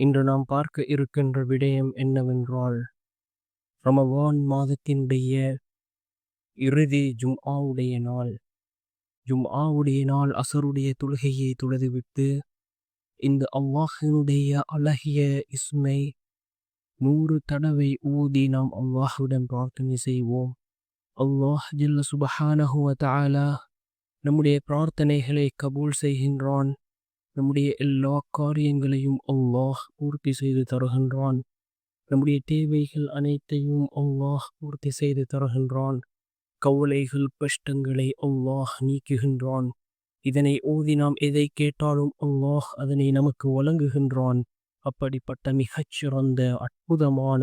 இன்று நாம் பார்க்க இருக்கின்ற விடயம் என்னவென்றால் ரமவான் மாதத்தினுடைய இறுதி ஜும் ஆவுடைய நாள். ஜும் ஆவுடைய நாள் அசருடைய தொழுகையை தொழுதுவிட்டு இந்த அவ்வாஹினுடைய அழகிய இஸ்மை நூறு தடவை ஊதி நாம் அவ்வாஹுடன் பிரார்த்தனை செய்வோம். அல்லாஹ் ஜில்ல சுபஹானஹுவ தாலா நம்முடைய பிரார்த்தனைகளை கபூல் செய்கின்றான். நம்முடைய எல்லா காரியங்களையும் அல்லாஹ் பூர்த்தி செய்து தருகின்றான். நம்முடைய தேவைகள் அனைத்தையும் அல்லாஹ் பூர்த்தி செய்து தருகின்றான். கவலைகள் கஷ்டங்களை அல்லாஹ் நீக்குகின்றான். இதனை ஓதி நாம் எதை கேட்டாலும் அல்லாஹ் அதனை நமக்கு வழங்குகின்றான். அப்படிப்பட்ட மிகச்சிறந்த அற்புதமான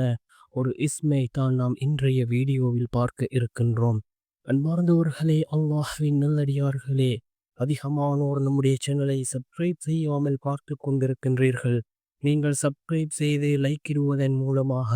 ஒரு இஸ்மை தான் நாம் இன்றைய வீடியோவில் பார்க்க இருக்கின்றோம். அன்பார்ந்தவர்களே அல்லாஹ்வின் நல்லடியார்களே அதிகமானோர் நம்முடைய சேனலை சப்ஸ்கிரைப் செய்யாமல் பார்த்து கொண்டிருக்கின்றீர்கள். நீங்கள் சப்ஸ்கிரைப் செய்து லைக் இடுவதன் மூலமாக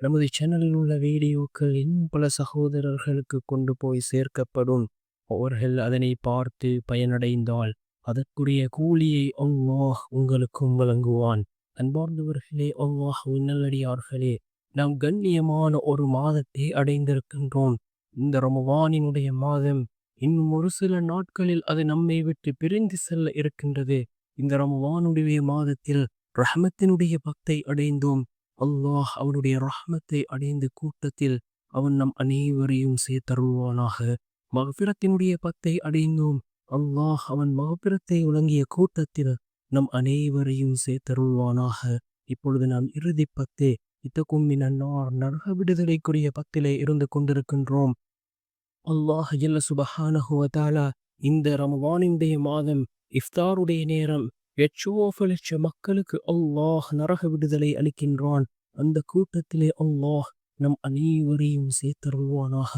நமது சேனலில் உள்ள வீடியோக்கள் இன்னும் பல சகோதரர்களுக்கு கொண்டு போய் சேர்க்கப்படும். அவர்கள் அதனை பார்த்து பயனடைந்தால் அதற்குரிய கூலியை அல்லாஹ் உங்களுக்கும் வழங்குவான். அன்பார்ந்தவர்களே அல்லாஹ் நல்லடியார்களே நாம் கண்ணியமான ஒரு மாதத்தை அடைந்திருக்கின்றோம். இந்த ரமவானினுடைய மாதம் இன்னும் ஒரு சில நாட்களில் அது நம்மை விட்டு பிரிந்து செல்ல இருக்கின்றது. இந்த ரமவானுடைய மாதத்தில் ரஹமத்தினுடைய பக்தை அடைந்தோம். அல்லாஹ் அவனுடைய ரஹமத்தை அடைந்த கூட்டத்தில் அவன் நம் அனைவரையும் சேர்த்தருள்வானாக. மகபிரத்தினுடைய பத்தை அடைந்தோம். அல்லாஹ் அவன் மகபிரத்தை வழங்கிய கூட்டத்தில் நம் அனைவரையும் சேர்த்தருள்வானாக. இப்பொழுது நாம் இறுதி பத்தே இத்தக்கும் மின்னார் நரக விடுதலைக்குரிய பத்திலே இருந்து கொண்டிருக்கின்றோம். அல்லாஹ் ஜல்ல சுபஹானஹுவதாலா இந்த ரமவானினுடைய மாதம் இஃப்தாருடைய நேரம் எச்சோ லட்ச மக்களுக்கு அல்லாஹ் நரக விடுதலை அளிக்கின்றான். அந்த கூட்டத்திலே அல்லாஹ் நம் அனைவரையும் சேர்த்தருள்வானாக.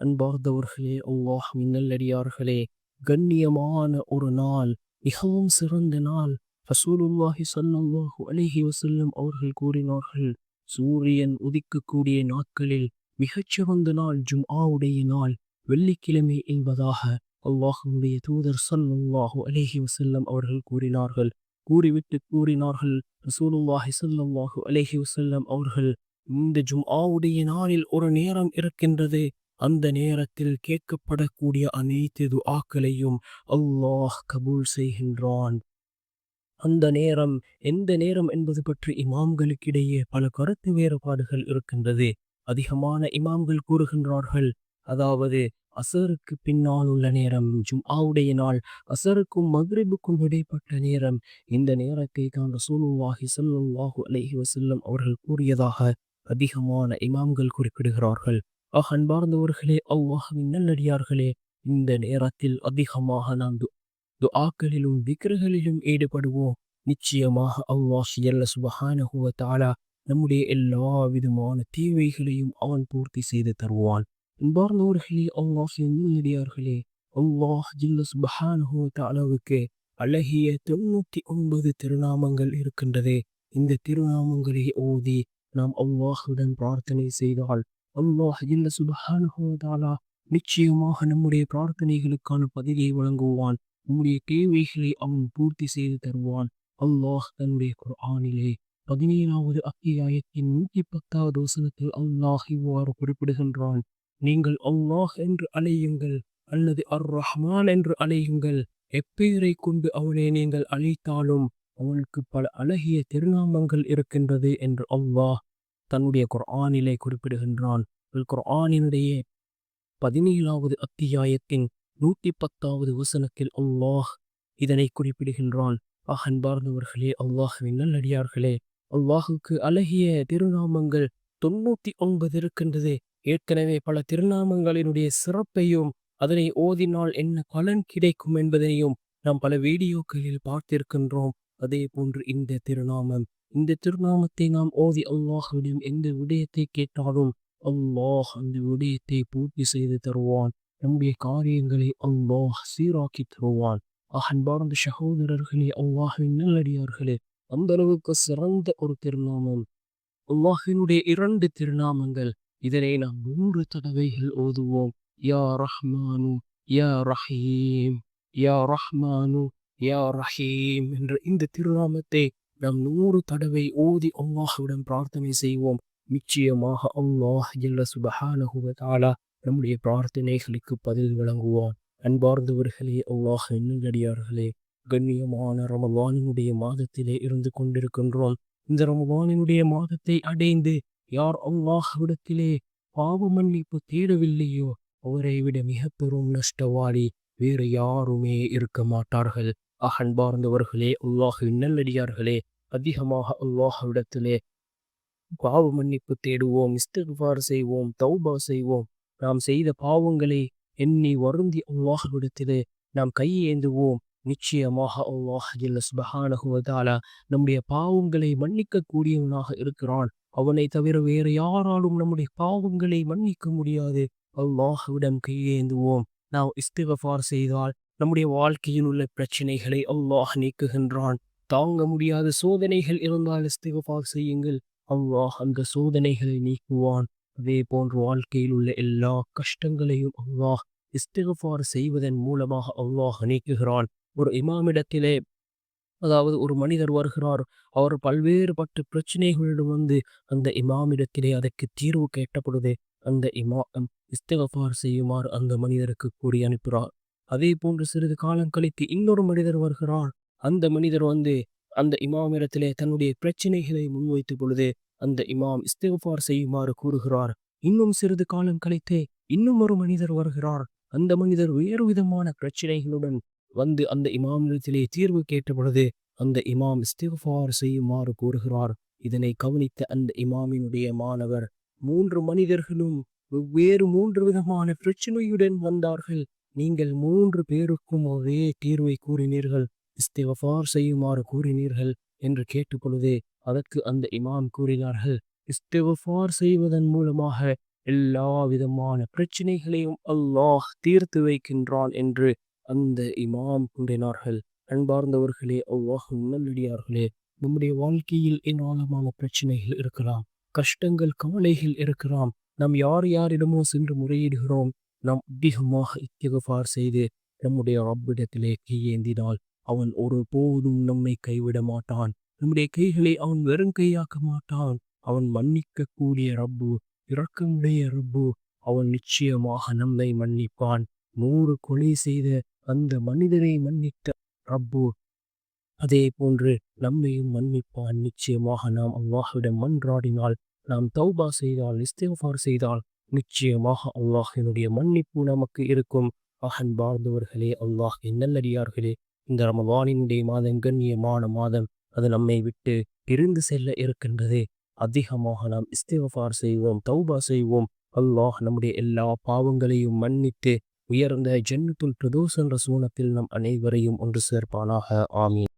அன்பார்ந்தவர்களே அல்லாஹ் மின்னல்லடியார்களே கண்ணியமான ஒரு நாள் மிகவும் சிறந்த நாள். ரசூலுல்லாஹி ஸல்லல்லாஹு அலிஹி வசல்லம் அவர்கள் கூறினார்கள் சூரியன் உதிக்கக்கூடிய நாட்களில் மிகச்சிறந்த நாள் ஜும் ஆவுடைய நாள். வெள்ளிக்கிழமை என்பதாக அல்லாஹுடைய தூதர் சல்லாஹூ அலேஹி வசல்லம் அவர்கள் கூறினார்கள். கூறிவிட்டு கூறினார்கள் ரசூலுல்லாஹி சல்லாஹூ அலேஹி வசல்லம் அவர்கள் இந்த ஜும்ஆவுடைய நாளில் ஒரு நேரம் இருக்கின்றது. அந்த நேரத்தில் கேட்கப்படக்கூடிய அனைத்து துஆக்களையும் அல்லாஹ் கபூல் செய்கின்றான். அந்த நேரம் எந்த நேரம் என்பது பற்றி இமாம்களுக்கிடையே பல கருத்து வேறுபாடுகள் இருக்கின்றது. அதிகமான இமாம்கள் கூறுகின்றார்கள் அதாவது அசருக்கு பின்னால் உள்ள நேரம் ஜும்ஆவுடைய நாள் அசருக்கும் மக்ரிபுக்கும் இடைப்பட்ட நேரம் இந்த நேரத்தை தான் ரசூலுல்லாஹி சல்லுல்லாஹு அலஹி வசல்லம் அவர்கள் கூறியதாக அதிகமான இமாம்கள் குறிப்பிடுகிறார்கள். ஆக அன்பார்ந்தவர்களே அவ்வாஹின் நல்லடியார்களே இந்த நேரத்தில் அதிகமாக நாம் துஆக்களிலும் விக்கிரகளிலும் ஈடுபடுவோம். நிச்சயமாக அல்லாஹ் எல்ல சுபஹானஹுவ தாலா நம்முடைய எல்லா விதமான தேவைகளையும் அவன் பூர்த்தி செய்து தருவான். அன்பார்ந்தவர்களே அல்லாஹ் நல்லடியார்களே அல்லாஹ் ஜல்ல சுபஹானஹு அழகிய தொண்ணூத்தி ஒன்பது திருநாமங்கள் இருக்கின்றது. இந்த திருநாமங்களை ஓதி நாம் அல்லாஹுடன் பிரார்த்தனை செய்தால் அல்லாஹ் ஜல்ல சுபஹானஹு நிச்சயமாக நம்முடைய பிரார்த்தனைகளுக்கான பதிலை வழங்குவான். நம்முடைய தேவைகளை அவன் பூர்த்தி செய்து தருவான். அல்லாஹ் தன்னுடைய குர்ஆனிலே பதினேழாவது அத்தியாயத்தின் நூற்றி பத்தாவது வசனத்தில் அல்லாஹ் இவ்வாறு குறிப்பிடுகின்றான். நீங்கள் அல்லாஹ் என்று அழையுங்கள் அல்லது அர் ரஹ்மான் என்று அழையுங்கள். எப்பெயரை கொண்டு அவனை நீங்கள் அழைத்தாலும் அவனுக்கு பல அழகிய திருநாமங்கள் இருக்கின்றது என்று அல்லாஹ் தன்னுடைய குர்ஆனிலே குறிப்பிடுகின்றான். குர்ஆனினுடைய பதினேழாவது அத்தியாயத்தின் நூற்றி பத்தாவது வசனத்தில் அல்லாஹ் இதனை குறிப்பிடுகின்றான். அன்பார்ந்தவர்களே அல்லாஹுவின் நல்லடியார்களே அல்லாஹுக்கு அழகிய திருநாமங்கள் தொண்ணூற்றி ஒன்பது இருக்கின்றது. ஏற்கனவே பல திருநாமங்களினுடைய சிறப்பையும் அதனை ஓதினால் என்ன பலன் கிடைக்கும் என்பதனையும் நாம் பல வீடியோக்களில் பார்த்திருக்கின்றோம். அதே போன்று இந்த திருநாமம் இந்த திருநாமத்தை நாம் ஓதி அல்லாஹ்விடம் எந்த விடயத்தை கேட்டாலும் அல்லாஹ் அந்த விடயத்தை பூர்த்தி செய்து தருவான். நம்முடைய காரியங்களை அல்லாஹ் சீராக்கி தருவான். அன்பார்ந்த சகோதரர்களே அல்லாஹின் நல்லடியார்களே அந்த அளவுக்கு சிறந்த ஒரு திருநாமம். அல்லாஹினுடைய இரண்டு திருநாமங்கள் இதனை நாம் மூன்று தடவைகள் ஓதுவோம். யா ரஹ்மானு யா ரஹீம் யா ரஹ்மானு யா ரஹீம் என்ற இந்த திருநாமத்தை நாம் நூறு தடவை ஓதி அல்லாஹுடன் பிரார்த்தனை செய்வோம். நிச்சயமாக அல்லாஹ் ஜல்ல சுபஹானஹுவதாலா நம்முடைய பிரார்த்தனைகளுக்கு பதில் வழங்குவான். அன்பார்ந்தவர்களே அல்லாஹ் என்னடியார்களே கண்ணியமான ரமவானினுடைய மாதத்திலே இருந்து கொண்டிருக்கின்றோம். இந்த ரமலானினுடைய மாதத்தை அடைந்து யார் அல்லாஹ்விடத்திலே பாவ மன்னிப்பு தேடவில்லையோ அவரை விட மிக பெரும் நஷ்டவாளி வேறு யாருமே இருக்க மாட்டார்கள். அகன்பார்ந்தவர்களே அல்லாஹ் நல்லடியார்களே அதிகமாக அல்லாஹ்விடத்திலே பாவ மன்னிப்பு தேடுவோம் இஸ்திஃபார் செய்வோம் தௌபா செய்வோம். நாம் செய்த பாவங்களை எண்ணி வருந்தி அல்லாஹ்விடத்திலே நாம் கையேந்துவோம். நிச்சயமாக அல்லாஹ் ஜல்ல சுபஹானகுவதால நம்முடைய பாவங்களை மன்னிக்க கூடியவனாக இருக்கிறான். அவனை தவிர வேறு யாராலும் நம்முடைய பாவங்களை மன்னிக்க முடியாது. அல்லாஹுவிடம் கையேந்துவோம். நாம் இஸ்திகஃபார் செய்தால் நம்முடைய வாழ்க்கையில் உள்ள பிரச்சனைகளை அல்லாஹ் நீக்குகின்றான். தாங்க முடியாத சோதனைகள் இருந்தால் இஸ்திகஃபார் செய்யுங்கள். அல்லாஹ் அந்த சோதனைகளை நீக்குவான். அதே போன்று வாழ்க்கையில் உள்ள எல்லா கஷ்டங்களையும் அல்லாஹ் இஸ்திகஃபார் செய்வதன் மூலமாக அல்லாஹ் நீக்குகிறான். ஒரு இமாமிடத்திலே அதாவது ஒரு மனிதர் வருகிறார். அவர் பல்வேறுபட்ட பிரச்சனைகளிடம் வந்து அந்த இமாமிடத்திலே அதற்கு தீர்வு கேட்டப்படுது அந்த இமா இஸ்தகஃபார் செய்யுமாறு அந்த மனிதருக்கு கூறி அனுப்புகிறார். அதே போன்று சிறிது காலம் கழித்து இன்னொரு மனிதர் வருகிறார். அந்த மனிதர் வந்து அந்த இமாமிடத்திலே தன்னுடைய பிரச்சனைகளை முன்வைத்த பொழுது அந்த இமாம் இஸ்திகஃபார் செய்யுமாறு கூறுகிறார். இன்னும் சிறிது காலம் கழித்தே இன்னும் ஒரு மனிதர் வருகிறார். அந்த மனிதர் வேறு விதமான பிரச்சனைகளுடன் வந்து அந்த இமாமிடத்திலே தீர்வு கேட்ட பொழுது அந்த இமாம் இஸ்திஃபார் செய்யுமாறு கூறுகிறார். இதனை கவனித்த அந்த இமாமினுடைய மாணவர் மூன்று மனிதர்களும் வெவ்வேறு மூன்று விதமான பிரச்சனையுடன் வந்தார்கள். நீங்கள் மூன்று பேருக்கும் ஒரே தீர்வை கூறினீர்கள். இஸ்திகஃபார் செய்யுமாறு கூறினீர்கள் என்று கேட்ட பொழுதே அதற்கு அந்த இமாம் கூறினார்கள் இஸ்திகஃபார் செய்வதன் மூலமாக எல்லா விதமான பிரச்சனைகளையும் அல்லாஹ் தீர்த்து வைக்கின்றான் என்று அந்த இமாம் கூறினார்கள் அன்பார்ந்தவர்களே அல்லாஹ் நல்லடியார்களே நம்முடைய வாழ்க்கையில் ஏராளமான பிரச்சனைகள் இருக்கலாம் கஷ்டங்கள் கவலைகள் இருக்கலாம். நாம் யார் யாரிடமோ சென்று முறையிடுகிறோம். நாம் அதிகமாக இத்திகஃபார் செய்து நம்முடைய ரப்பிடத்திலே கையேந்தினால் அவன் ஒரு போதும் நம்மை கைவிட மாட்டான். நம்முடைய கைகளை அவன் வெறும் கையாக்க மாட்டான். அவன் மன்னிக்க கூடிய ரப்பு இரக்கமுடைய ரப்பு அவன் நிச்சயமாக நம்மை மன்னிப்பான். நூறு கொலை செய்த அந்த மனிதரை மன்னித்த ரப்பு. அதே போன்று நம்மையும் மன்னிப்பான். நிச்சயமாக நாம் அல்லாஹுவிடம் மன்றாடினால் நாம் தௌபா செய்தால் இஸ்தேஃபார் செய்தால் நிச்சயமாக அல்லாஹினுடைய மன்னிப்பு நமக்கு இருக்கும். அகன் பார்ந்தவர்களே அல்லாஹ் நல்லடியார்களே இந்த ரமவானினுடைய மாதம் கண்ணியமான மாதம். அது நம்மை விட்டு பிரிந்து செல்ல இருக்கின்றது. அதிகமாக நாம் இஸ்தேஃபார் செய்வோம் தௌபா செய்வோம். அல்லாஹ் நம்முடைய எல்லா பாவங்களையும் மன்னித்து உயர்ந்த ஜன்னத்துல் பிரதோஸ் என்ற சூனத்தில் நம் அனைவரையும் ஒன்று சேர்ப்பானாக. ஆமீன்.